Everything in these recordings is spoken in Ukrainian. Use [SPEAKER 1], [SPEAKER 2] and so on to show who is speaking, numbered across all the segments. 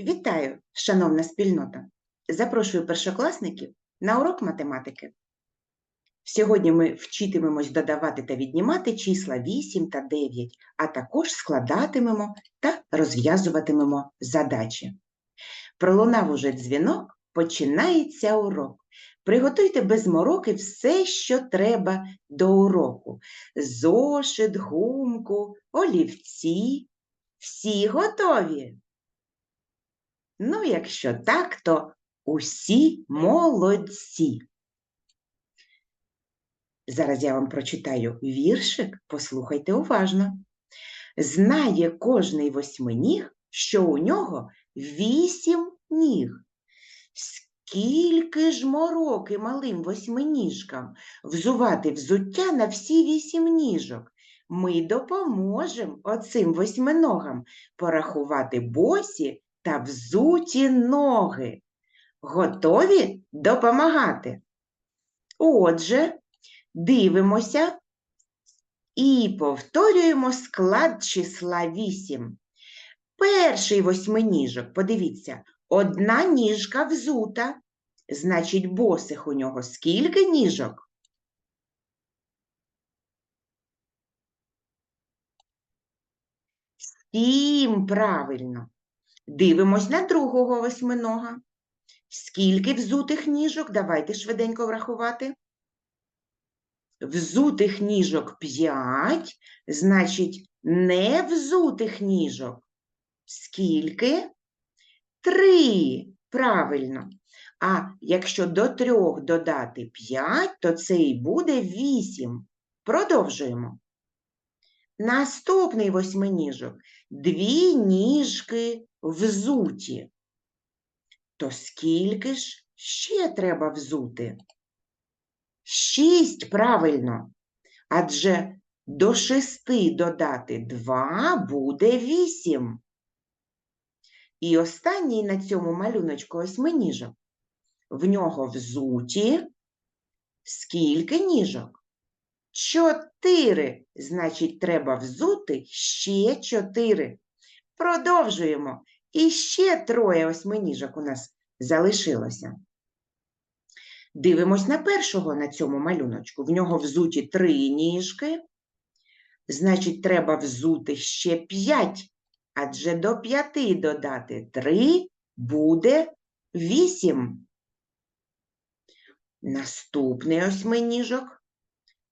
[SPEAKER 1] Вітаю, шановна спільнота! Запрошую першокласників на урок математики. Сьогодні ми вчитимемось додавати та віднімати числа 8 та 9, а також складатимемо та розв'язуватимемо задачі. Пролунав уже дзвінок, починається урок. Приготуйте без мороки все, що треба до уроку: зошит, гумку, олівці. Всі готові? Ну, якщо так, то усі молодці. Зараз я вам прочитаю віршик, послухайте уважно. Знає кожний восьминіг, що у нього вісім ніг. Скільки ж мороки малим восьминіжкам взувати взуття на всі вісім ніжок. Ми допоможемо оцим восьминогам порахувати босі та взуті ноги. Готові допомагати? Отже, дивимося і повторюємо склад числа 8. Перший восьминіжок, подивіться, одна ніжка взута, значить, босих у нього скільки ніжок? Сім, правильно. Дивимось на другого восьминога. Скільки взутих ніжок? Давайте швиденько врахувати. Взутих ніжок 5, значить, не взутих ніжок. Скільки? Три. Правильно. А якщо до трьох додати 5, то це і буде 8. Продовжуємо. Наступний восьминіжок. Дві ніжки взуті. То скільки ж ще треба взути? Шість, правильно. Адже до шести додати два буде вісім. І останній на цьому малюночку осьминіжок. В нього взуті скільки ніжок? Чотири. Значить, треба взути ще чотири. Продовжуємо. І ще троє осьминіжок у нас залишилося. Дивимось на першого на цьому малюночку. В нього взуті три ніжки. Значить, треба взути ще п'ять, адже до п'яти додати три буде вісім. Наступний осьминіжок.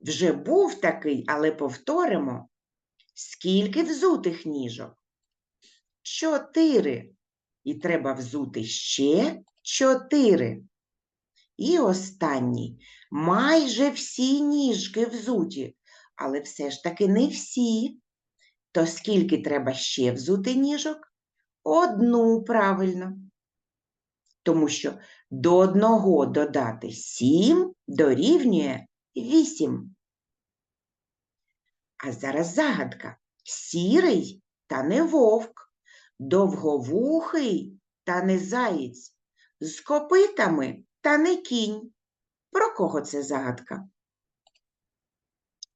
[SPEAKER 1] Вже був такий, але повторимо. Скільки взутих ніжок? Чотири. І треба взути ще чотири. І останній. Майже всі ніжки взуті, але все ж таки не всі. То скільки треба ще взути ніжок? Одну правильно. Тому що до одного додати сім дорівнює вісім. А зараз загадка. Сірий та не вовк, довговухий та не заєць, з копитами та не кінь. Про кого це загадка?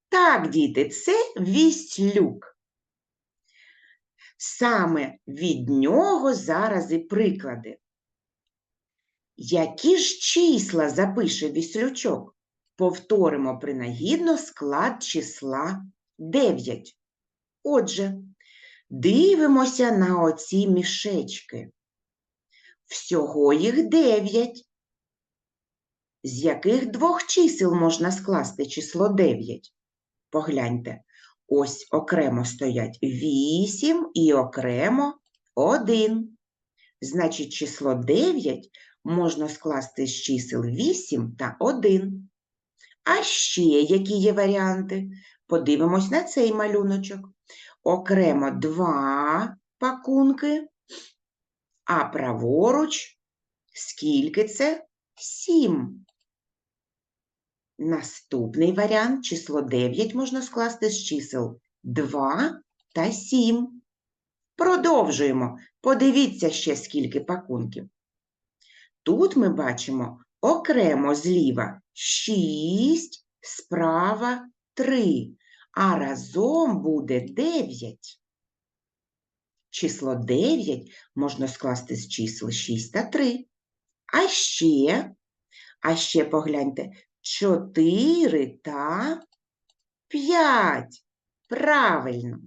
[SPEAKER 1] Так, діти, це віслюк. Саме від нього зараз і приклади. Які ж числа запише віслючок? Повторимо принагідно склад числа 9. Отже, дивимося на оці мішечки. Всього їх 9. З яких двох чисел можна скласти число 9? Погляньте, ось окремо стоять 8 і окремо 1. Значить, число 9 можна скласти з чисел 8 та 1. А ще які є варіанти? Подивимось на цей малюночок. Окремо 2 пакунки, а праворуч скільки це? 7. Наступний варіант число 9 можна скласти з чисел 2 та 7. Продовжуємо. Подивіться ще скільки пакунків. Тут ми бачимо окремо зліва 6, справа 3, а разом буде 9. число 9 можна скласти з чисел 6 та 3. А ще, а ще погляньте, 4 та 5. Правильно.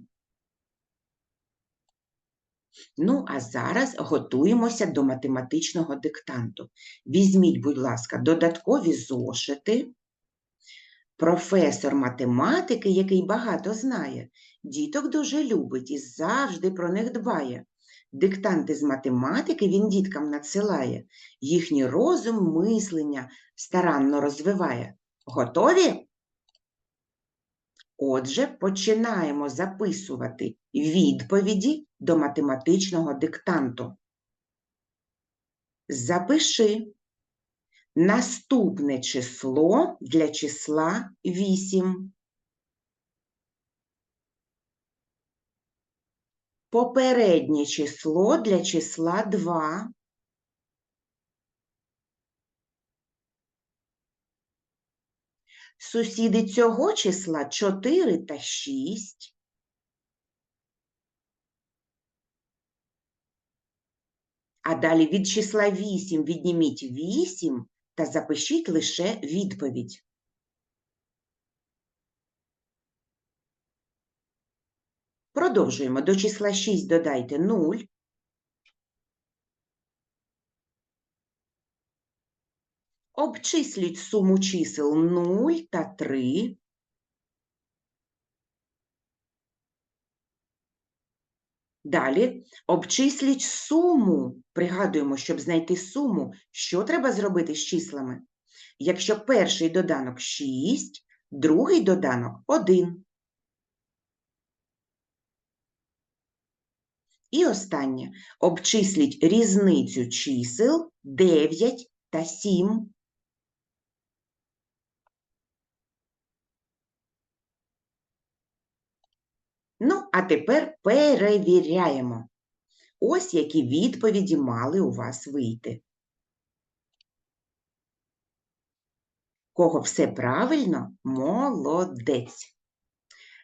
[SPEAKER 1] Ну, а зараз готуємося до математичного диктанту. Візьміть, будь ласка, додаткові зошити. Професор математики, який багато знає, діток дуже любить і завжди про них дбає. Диктанти з математики він діткам надсилає, їхній розум, мислення старанно розвиває. Готові? Отже, починаємо записувати відповіді до математичного диктанту. Запиши наступне число для числа 8. Попереднє число для числа 2. Сусіди цього числа 4 та 6. А далі від числа 8 відніміть 8 та запишіть лише відповідь. Продовжуємо. До числа 6 додайте 0. Обчисліть суму чисел 0 та 3. Далі обчисліть суму. Пригадуємо, щоб знайти суму, що треба зробити з числами. Якщо перший доданок 6, другий доданок 1. І останнє. Обчисліть різницю чисел 9 та 7. Ну, а тепер перевіряємо. Ось які відповіді мали у вас вийти. Кого все правильно? Молодець.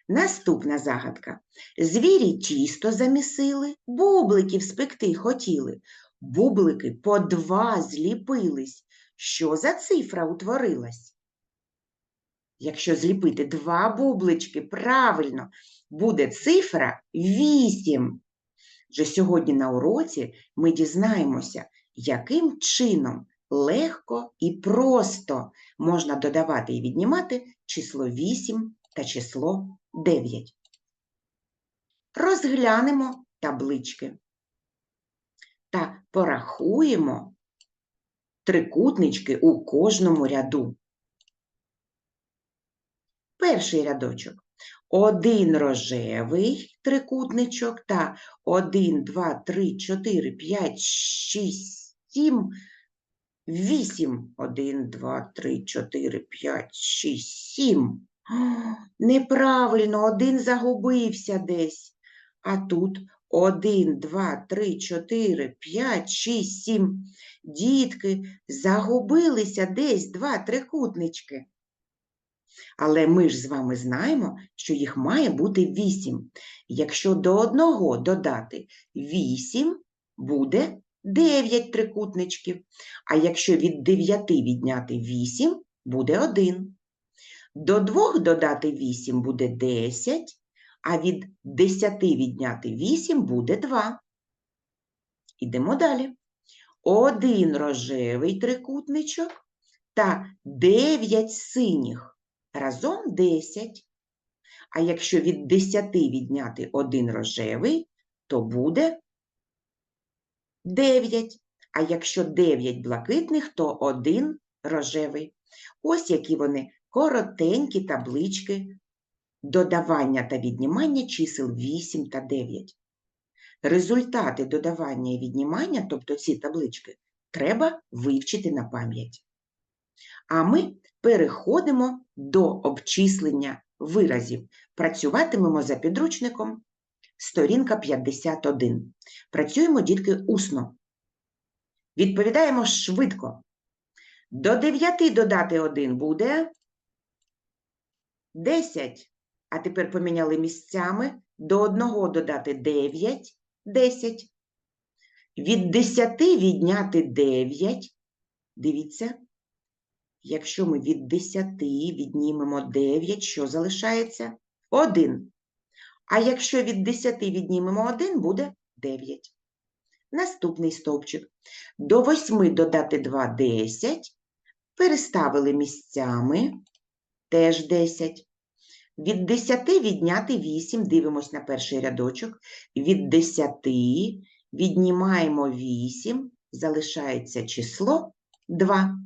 [SPEAKER 1] Наступна загадка. Звірі тісто замісили, бубликів спекти хотіли. Бублики по два зліпились. Що за цифра утворилась? Якщо зліпити два бублички, правильно, буде цифра 8. Вже сьогодні на уроці ми дізнаємося, яким чином легко і просто можна додавати і віднімати число 8 та число 9. Розглянемо таблички та порахуємо трикутнички у кожному ряду. Перший рядочок. Один рожевий трикутничок та 1, 2, 3, 4, 5, 6, 7, 8. 1, 2, 3, 4, 5, 6, 7. Неправильно, один загубився десь. А тут 1, 2, 3, 4, 5, 6, 7. Дітки, загубилися десь два трикутнички. Але ми ж з вами знаємо, що їх має бути 8. Якщо до одного додати 8, буде 9 трикутничків. А якщо від 9 відняти 8, буде 1. До 2 додати 8 буде 10, а від 10 відняти 8 буде 2. Ідемо далі. Один рожевий трикутничок та 9 синіх. Разом 10. А якщо від 10 відняти один рожевий, то буде 9. А якщо 9 блакитних, то один рожевий. Ось які вони коротенькі таблички додавання та віднімання чисел 8 та 9. Результати додавання і віднімання, тобто ці таблички, треба вивчити на пам'ять. А ми переходимо до обчислення виразів. Працюватимемо за підручником сторінка 51. Працюємо, дітки, усно. Відповідаємо швидко. До 9 додати 1 буде 10. А тепер поміняли місцями. До 1 додати 9 10. Від 10 відняти 9. Дивіться, якщо ми від 10 віднімемо 9, що залишається? 1. А якщо від 10 віднімемо 1, буде 9. Наступний стовпчик. До 8 додати 2 – 10. Переставили місцями теж 10. Від 10 відняти 8, дивимось на перший рядочок. Від 10 віднімаємо 8, залишається число 2.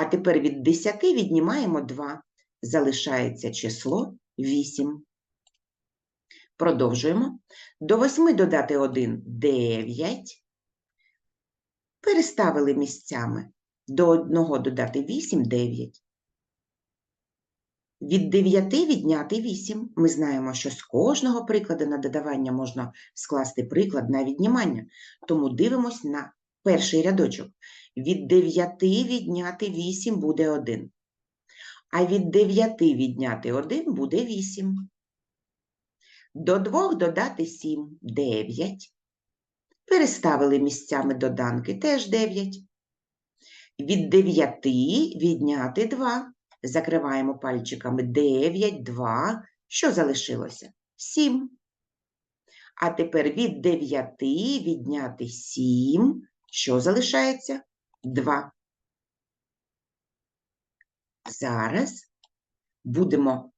[SPEAKER 1] А тепер від 10 віднімаємо 2, залишається число 8. Продовжуємо. До 8 додати 1 – 9. Переставили місцями. До 1 додати 8 – 9. Від 9 відняти 8. Ми знаємо, що з кожного прикладу на додавання можна скласти приклад на віднімання. Тому дивимось на перший рядочок. Від 9 відняти 8 буде 1. А від 9 відняти 1 буде 8. До 2 додати 7 – 9. Переставили місцями доданки теж 9. Від 9 відняти 2. Закриваємо пальчиками 9, 2. Що залишилося? 7. А тепер від 9 відняти 7. Що залишається? 2. Зараз будемо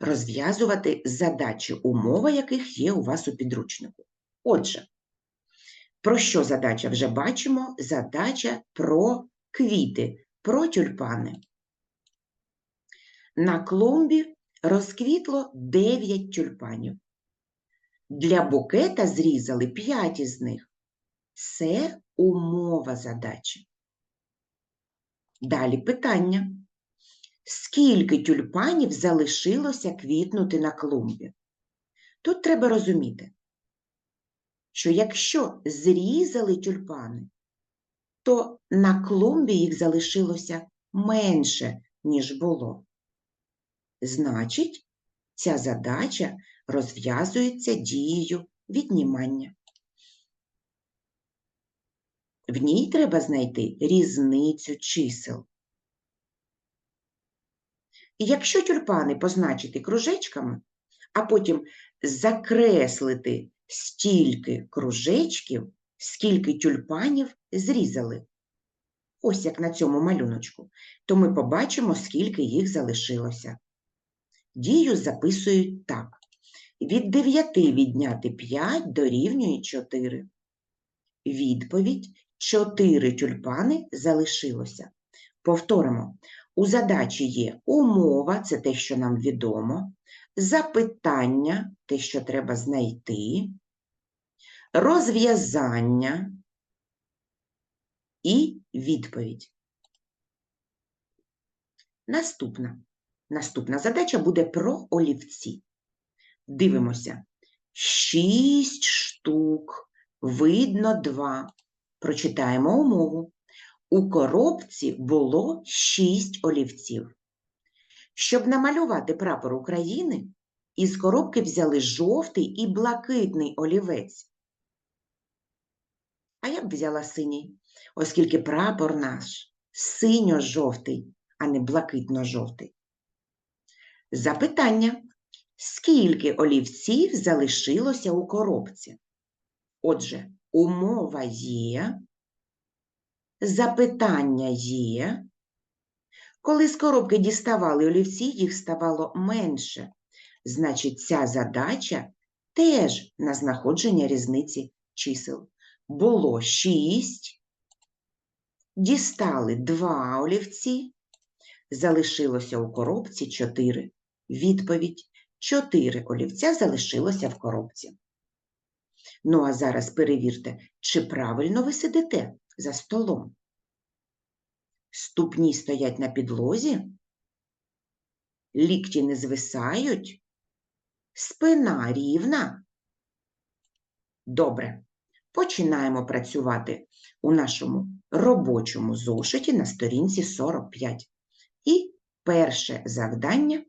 [SPEAKER 1] розв'язувати задачі, умова яких є у вас у підручнику. Отже, про що задача вже бачимо? Задача про квіти, про тюльпани. На клумбі розквітло 9 тюльпанів. Для букета зрізали 5 із них. Це умова задачі. Далі питання. Скільки тюльпанів залишилося квітнути на клумбі? Тут треба розуміти, що якщо зрізали тюльпани, то на клумбі їх залишилося менше, ніж було. Значить, ця задача розв'язується дією віднімання. В ній треба знайти різницю чисел. Якщо тюльпани позначити кружечками, а потім закреслити стільки кружечків, скільки тюльпанів зрізали, ось як на цьому малюночку, то ми побачимо, скільки їх залишилося. Дію записують так. Від 9 відняти 5 дорівнює 4. Відповідь 4 тюльпани залишилося. Повторимо, у задачі є умова, це те, що нам відомо, запитання, те, що треба знайти, розв'язання і відповідь. Наступна. Наступна задача буде про олівці. Дивимося. Шість штук, видно два. Прочитаємо умову. У коробці було шість олівців. Щоб намалювати прапор України, із коробки взяли жовтий і блакитний олівець. А я б взяла синій, оскільки прапор наш синьо-жовтий, а не блакитно-жовтий. Запитання. Скільки олівців залишилося у коробці? Отже, умова є, запитання є. Коли з коробки діставали олівці, їх ставало менше. Значить, ця задача теж на знаходження різниці чисел. Було 6, дістали 2 олівці, залишилося у коробці 4. Відповідь 4 олівця залишилося в коробці. Ну, а зараз перевірте, чи правильно ви сидите за столом. Ступні стоять на підлозі, лікті не звисають, спина рівна. Добре, починаємо працювати у нашому робочому зошиті на сторінці 45. І перше завдання,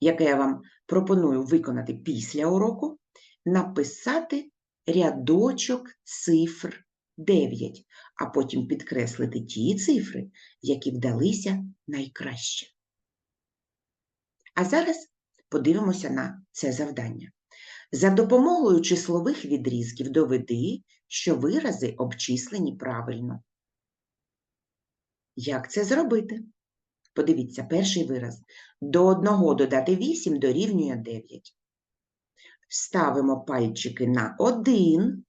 [SPEAKER 1] яке я вам пропоную виконати після уроку, написати рядочок цифр 9, а потім підкреслити ті цифри, які вдалися найкраще. А зараз подивимося на це завдання. За допомогою числових відрізків доведи, що вирази обчислені правильно. Як це зробити? Подивіться, перший вираз. До 1 додати 8 дорівнює 9. Ставимо пальчики на 1,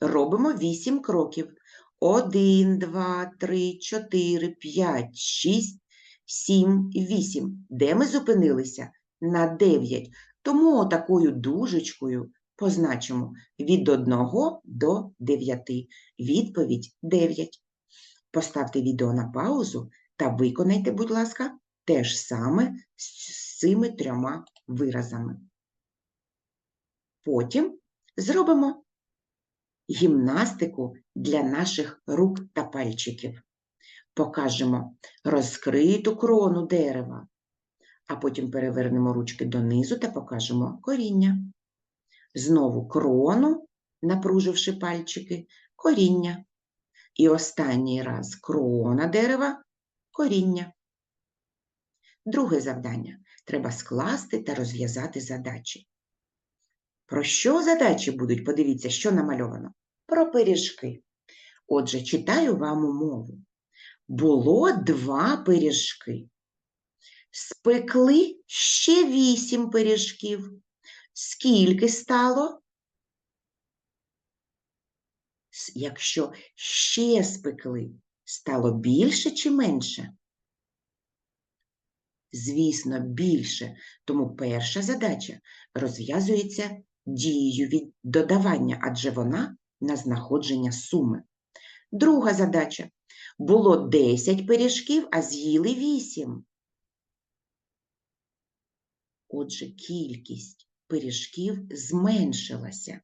[SPEAKER 1] робимо 8 кроків. 1, 2, 3, 4, 5, 6, 7, 8. Де ми зупинилися? На 9. Тому такою дужечкою позначимо від 1 до 9. Відповідь 9. Поставте відео на паузу та виконайте, будь ласка, те ж саме з цими трьома виразами. Потім зробимо гімнастику для наших рук та пальчиків. Покажемо розкриту крону дерева, а потім перевернемо ручки донизу та покажемо коріння. Знову крону, напруживши пальчики, коріння. І останній раз крона дерева, коріння. Друге завдання. Треба скласти та розв'язати задачі. Про що задачі будуть? Подивіться, що намальовано. Про пиріжки. Отже, читаю вам умову. Було два пиріжки. Спекли ще вісім пиріжків. Скільки стало? Якщо ще спекли, стало більше чи менше? Звісно, більше. Тому перша задача розв'язується дією від додавання, адже вона на знаходження суми. Друга задача. Було 10 пиріжків, а з'їли 8. Отже, кількість пиріжків зменшилася.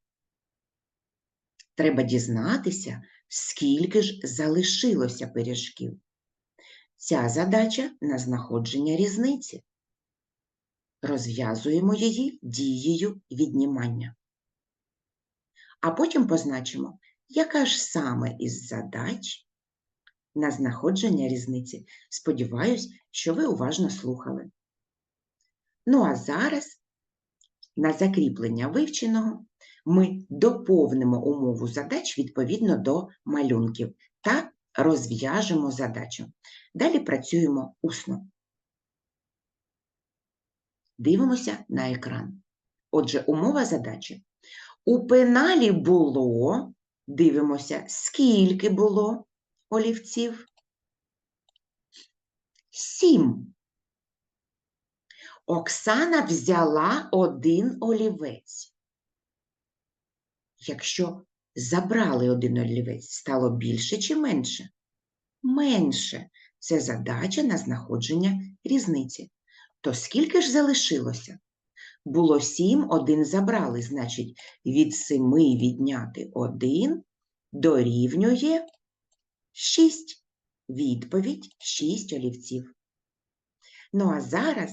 [SPEAKER 1] Треба дізнатися, скільки ж залишилося пиріжків. Ця задача на знаходження різниці. Розв'язуємо її дією віднімання. А потім позначимо, яка ж саме із задач на знаходження різниці. Сподіваюсь, що ви уважно слухали. Ну а зараз на закріплення вивченого ми доповнимо умову задач відповідно до малюнків та розв'яжемо задачу. Далі працюємо усно. Дивимося на екран. Отже, умова задачі. У пеналі було, дивимося, скільки було олівців? Сім. Оксана взяла один олівець. Якщо забрали один олівець, стало більше чи менше? Менше. Це задача на знаходження різниці. То скільки ж залишилося? Було сім, один забрали, значить, від семи відняти один дорівнює шість. Відповідь шість олівців. Ну а зараз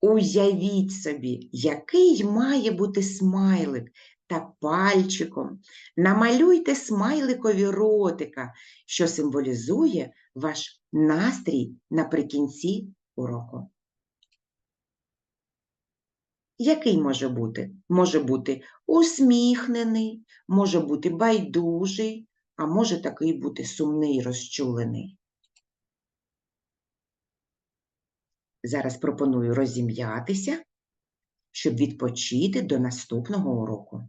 [SPEAKER 1] уявіть собі, який має бути смайлик та пальчиком. Намалюйте смайликові ротика, що символізує ваш настрій наприкінці уроку. Який може бути? Може бути усміхнений, може бути байдужий, а може такий бути сумний, розчулений. Зараз пропоную розім'ятися, щоб відпочити до наступного уроку.